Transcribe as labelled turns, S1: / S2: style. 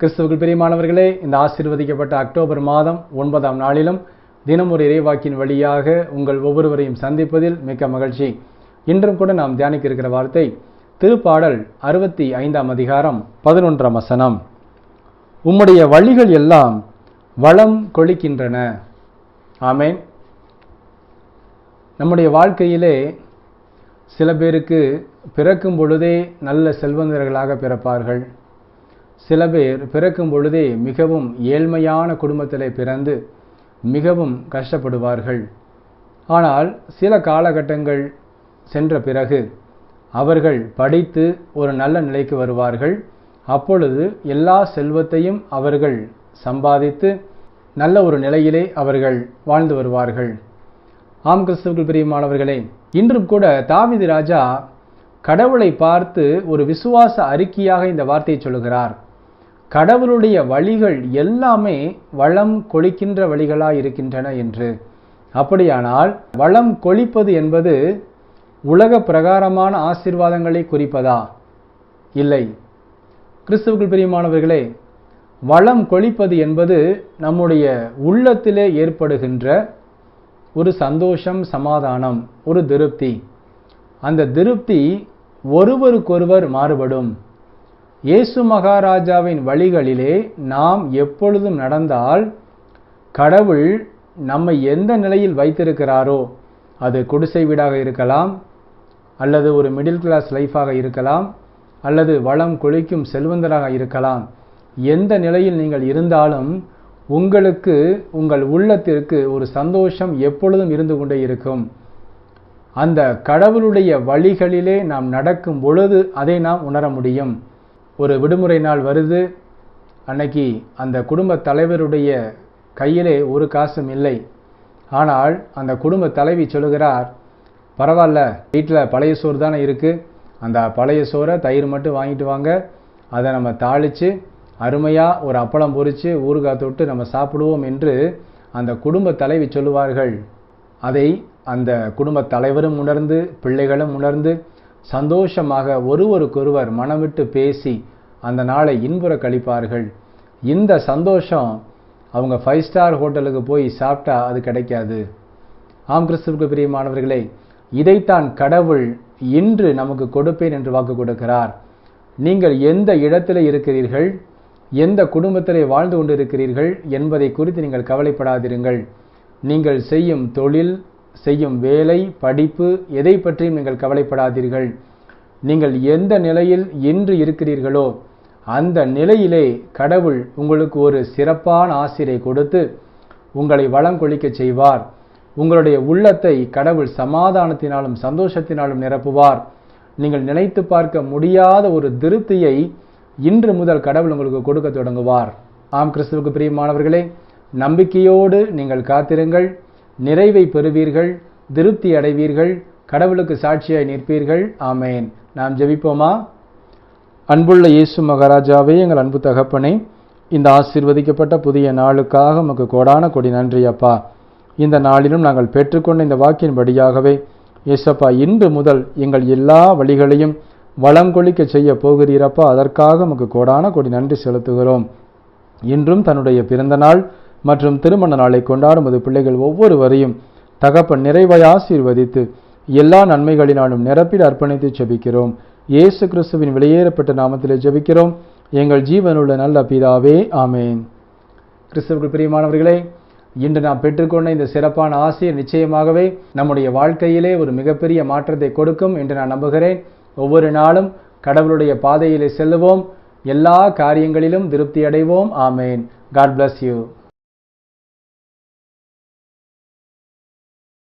S1: கிறிஸ்துவுக்குள் பிரியமானவர்களே இந்த ஆசீர்வதிக்கப்பட்ட அக்டோபர் மாதம் ஒன்பதாம் நாளிலும் தினம் ஒரு இறைவாக்கின் வழியாக உங்கள் ஒவ்வொருவரையும் சந்திப்பதில் மிக்க மகிழ்ச்சி. இன்றும் கூட நாம் தியானிக்க இருக்கிற வார்த்தை திருப்பாடல் அறுபத்தி ஐந்தாம் அதிகாரம் பதினொன்றாம் வசனம். உம்முடைய வழிகள் எல்லாம் வளம் கொளிக்கின்றன ஆமென். நம்முடைய வாழ்க்கையிலே சில பேருக்கு பிறக்கும் பொழுதே நல்ல செல்வந்தர்களாக பிறப்பார்கள். சில பேர் பிறக்கும் பொழுதே மிகவும் ஏழ்மையான குடும்பத்திலே பிறந்து மிகவும் கஷ்டப்படுவார்கள். ஆனால் சில காலகட்டங்கள் சென்ற பிறகு அவர்கள் படித்து ஒரு நல்ல நிலைக்கு வருவார்கள். அப்பொழுது எல்லா செல்வத்தையும் அவர்கள் சம்பாதித்து நல்ல ஒரு நிலையிலே அவர்கள் வாழ்ந்து வருவார்கள். ஆம் கிறிஸ்துவுக்குள் பிரியமானவர்களே இன்றும் கூட தாவிதி ராஜா கடவுளை பார்த்து ஒரு விசுவாச அறிக்கையாக இந்த வார்த்தையை சொல்லுகிறார். கடவுளுடைய வழிகள் எல்லாமே வளம் கொளிக்கின்ற வழிகளாக இருக்கின்றன என்று. அப்படியானால் வளம் கொளிப்பது என்பது உலக பிரகாரமான ஆசிர்வாதங்களை குறிப்பதா? இல்லை. கிறிஸ்துவுக்குள் பிரியமானவர்களே வளம் கொளிப்பது என்பது நம்முடைய உள்ளத்திலே ஏற்படுகின்ற ஒரு சந்தோஷம் சமாதானம் ஒரு திருப்தி. அந்த திருப்தி ஒருவருக்கொருவர் மாறுபடும். இயேசு மகாராஜாவின் வழிகளிலே நாம் எப்பொழுதும் நடந்தால் கடவுள் நம்மை எந்த நிலையில் வைத்திருக்கிறாரோ அது குடிசை வீடாக இருக்கலாம் அல்லது ஒரு மிடில் கிளாஸ் லைஃபாக இருக்கலாம் அல்லது வளம் கொளிக்கும் செல்வந்தராக இருக்கலாம். எந்த நிலையில் நீங்கள் இருந்தாலும் உங்களுக்கு உங்கள் உள்ளத்திற்கு ஒரு சந்தோஷம் எப்பொழுதும் இருந்து கொண்டே இருக்கும். அந்த கடவுளுடைய வழிகளிலே நாம் நடக்கும் பொழுது அதை நாம் உணர முடியும். ஒரு விடுமுறை நாள் வருது. அன்னைக்கு அந்த குடும்ப தலைவருடைய கையிலே ஒரு காசும் இல்லை. ஆனால் அந்த குடும்ப தலைவி சொல்லுகிறார் பரவாயில்ல வீட்டில் பழைய சோறு தானே இருக்குது அந்த பழைய சோறை தயிர் மட்டும் வாங்கிட்டு வாங்க. அதை நம்ம தாளித்து அருமையாக ஒரு அப்பளம் பொறித்து ஊறுகாய் தொட்டு நம்ம சாப்பிடுவோம் என்று அந்த குடும்ப தலைவி சொல்லுவார்கள். அதை அந்த குடும்ப தலைவரும் உணர்ந்து பிள்ளைகளும் உணர்ந்து சந்தோஷமாக ஒருவருக்கொருவர் மனமிட்டு பேசி அந்த நாளை இன்புற கழிப்பார்கள். இந்த சந்தோஷம் அவங்க ஃபைவ் ஸ்டார் ஹோட்டலுக்கு போய் சாப்பிட்டா அது கிடைக்காது. ஆம் கிறிஸ்துவுக்கு பிரியமானவர்களே இதைத்தான் கடவுள் இன்று நமக்கு கொடுப்பேன் என்று வாக்கு கொடுக்கிறார். நீங்கள் எந்த இடத்திலே இருக்கிறீர்கள் எந்த குடும்பத்திலே வாழ்ந்து கொண்டிருக்கிறீர்கள் என்பதை குறித்து நீங்கள் கவலைப்படாதிருங்கள். நீங்கள் செய்யும் தொழில் செய்யும் வேலை படிப்பு எதை பற்றியும் நீங்கள் கவலைப்படாதீர்கள். நீங்கள் எந்த நிலையில் இன்று இருக்கிறீர்களோ அந்த நிலையிலே கடவுள் உங்களுக்கு ஒரு சிறப்பான ஆசிரியை கொடுத்து உங்களை வளம் கொளிக்கச் செய்வார். உங்களுடைய உள்ளத்தை கடவுள் சமாதானத்தினாலும் சந்தோஷத்தினாலும் நிரப்புவார். நீங்கள் நினைத்து பார்க்க முடியாத ஒரு திருப்தியை இன்று முதல் கடவுள் உங்களுக்கு கொடுக்க தொடங்குவார். ஆம் கிறிஸ்துவுக்கு பிரியமானவர்களே நம்பிக்கையோடு நீங்கள் காத்திருங்கள். நிறைவை பெறுவீர்கள் திருப்தி அடைவீர்கள் கடவுளுக்கு சாட்சியாய் நிற்பீர்கள். ஆமேன். நாம் ஜெபிப்போமா? அன்புள்ள இயேசு மகாராஜாவே எங்கள் அன்பு தகப்பனே இந்த ஆசீர்வதிக்கப்பட்ட புதிய நாளுக்காக உமக்கு கோடான கொடி நன்றி அப்பா. இந்த நாளிலும் நாங்கள் பெற்றுக்கொண்ட இந்த வாக்கின்படியாகவே இயேசப்பா இன்று முதல் எங்கள் எல்லா வழிகளையும் வளங்கொழிக்க செய்ய போகிறீரப்பா அதற்காக உமக்கு கோடான கொடி நன்றி செலுத்துகிறோம். இன்றும் தன்னுடைய பிறந்த நாள் மற்றும் திருமண நாளை கொண்டாடும் அது பிள்ளைகள் ஒவ்வொருவரையும் தகப்பன் நிறைவாய் ஆசீர்வதித்து எல்லா நன்மைகளினாலும் நிரப்பிட அர்ப்பணித்து ஜெபிக்கிறோம். இயேசு கிறிஸ்துவின் வெளியேறப்பட்ட நாமத்திலே ஜெபிக்கிறோம். எங்கள் ஜீவனுள்ள நல்ல பிதாவே ஆமேன். கிறிஸ்துவுக்கு பிரியமானவர்களே இன்று நாம் பெற்றுக்கொண்ட இந்த சிறப்பான ஆசிரியர் நிச்சயமாகவே நம்முடைய வாழ்க்கையிலே ஒரு மிகப்பெரிய மாற்றத்தை கொடுக்கும் என்று நான் நம்புகிறேன். ஒவ்வொரு நாளும் கடவுளுடைய பாதையிலே செல்லுவோம். எல்லா காரியங்களிலும் திருப்தி அடைவோம். ஆமேன். God bless you